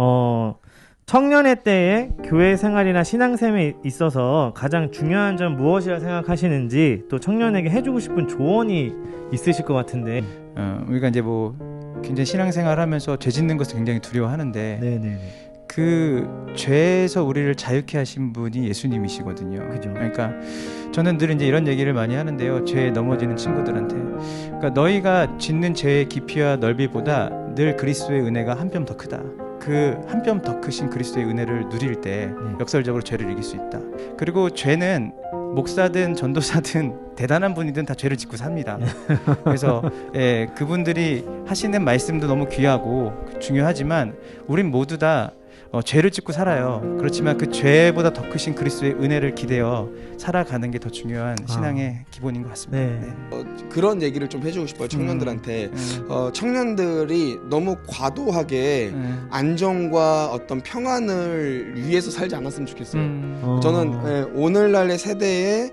어, 청년의 때에 교회 생활이나 신앙생활에 있어서 가장 중요한 점 무엇이라 생각하시는지 또 청년에게 해주고 싶은 조언이 있으실 것 같은데. 어, 우리가 이제 뭐 굉장히 신앙생활하면서 죄 짓는 것을 굉장히 두려워하는데 네네. 그 죄에서 우리를 자유케 하신 분이 예수님이시거든요. 그죠. 그러니까 저는 늘 이제 이런 얘기를 많이 하는데요. 죄에 넘어지는 친구들한테. 그러니까 너희가 짓는 죄의 깊이와 넓이보다 늘 그리스도의 은혜가 한 뼘 더 크다. 그 한 뼘 더 크신 그리스도의 은혜를 누릴 때 네. 역설적으로 죄를 이길 수 있다. 그리고 죄는 목사든 전도사든 대단한 분이든 다 죄를 짓고 삽니다. 그래서 예, 그분들이 하시는 말씀도 너무 귀하고 중요하지만 우린 모두 다 어, 죄를 짓고 살아요. 그렇지만 그 죄보다 더 크신 그리스도의 은혜를 기대어 살아가는 게 더 중요한 신앙의 기본인 것 같습니다. 네. 어, 그런 얘기를 좀 해주고 싶어요 청년들한테 음. 어, 청년들이 너무 과도하게 음. 안정과 어떤 평안을 위해서 살지 않았으면 좋겠어요. 음. 어. 저는 예, 오늘날의 세대에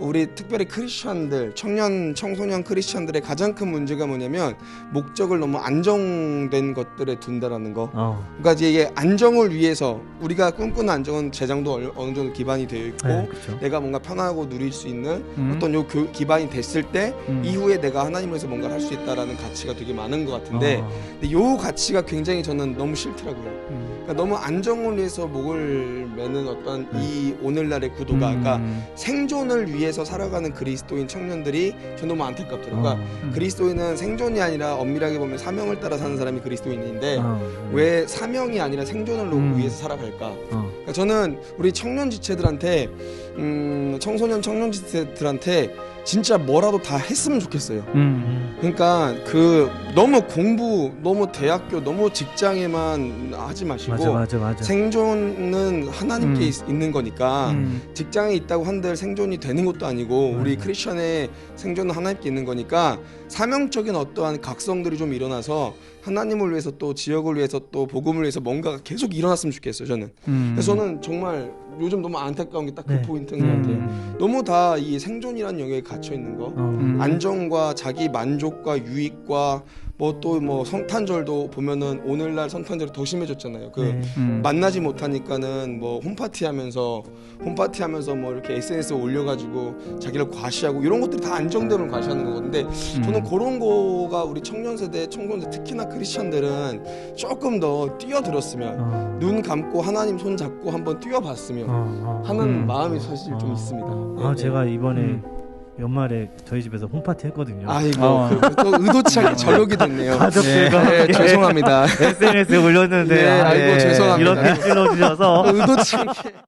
우리 특별히 크리스천들, 청년, 청소년 크리스천들의 가장 큰 문제가 뭐냐면 목적을 너무 안정된 것들에 둔다라는 거. 어. 그러니까 이게 안정을 위해서 우리가 꿈꾸는 안정은 재정도 얼- 어느 정도 기반이 되어 있고 네, 그렇죠. 내가 뭔가 편하고 누릴 수 있는 음. 어떤 요 교- 기반이 됐을 때 음. 이후에 내가 하나님을 위해서 뭔가 할 수 있다라는 가치가 되게 많은 것 같은데 어. 근데 요 가치가 굉장히 저는 너무 싫더라고요. 음. 그러니까 너무 안정을 위해서 목을 매는 어떤 이 오늘날의 구도가 그러니까 음. 생존을 위해 서 살아가는 그리스도인 청년들이 전 너무 안타깝더라고요. 그러니까 어. 그리스도인은 생존이 아니라 엄밀하게 보면 사명을 따라 사는 사람이 그리스도인인데 어. 왜 사명이 아니라 생존을 음. 위해서 살아갈까? 어. 그러니까 저는 우리 청년 지체들한테 음, 청소년 청년 지체들한테 진짜 뭐라도 다 했으면 좋겠어요. 음. 음. 그러니까 그 너무 공부, 너무 대학교, 너무 직장에만 하지 마시고 맞아 맞아 맞아. 생존은 하나님께 음. 있, 있는 거니까 음. 직장에 있다고 한들 생존이 되는 것도 아니고 우리 맞아. 크리스천의 생존은 하나님께 있는 거니까 사명적인 어떠한 각성들이 좀 일어나서 하나님을 위해서 또 지역을 위해서 또 복음을 위해서 뭔가가 계속 일어났으면 좋겠어요 저는 음. 그래서 저는 정말 요즘 너무 안타까운 게 딱그 네. 포인트인 것 음. 같아요 음. 너무 다 이 생존이라는 영역에 갇혀 있는 거 어. 음. 안정과 자기 만족과 유익과 뭐또뭐 성탄절도 보면은 오늘날 성탄절이 더 심해졌잖아요 그 네. 음. 만나지 못하니까는 뭐 홈파티 하면서 홈파티 하면서 뭐 이렇게 SNS에 올려가지고 자기를 과시하고 이런 것들이 다 안정됨을 과시하는 거거든요. 음. 저는 그런 거가 우리 청년 세대, 청소년 특히나 크리스천들은 조금 더 뛰어들었으면 어. 눈 감고 하나님 손 잡고 한번 뛰어봤으면 어. 어. 하는 음. 마음이 사실 좀 어. 있습니다. 아 네, 제가 이번에 음. 연말에 저희 집에서 홈파티 했거든요. 아이고 어. 그, 또 의도치 않게 저력이 됐네요. 가족들과 네, 함께 죄송합니다. SNS에 올렸는데 네, 아, 아이고, 죄송합니다. 이렇게 찔러주셔서 의도치 않게.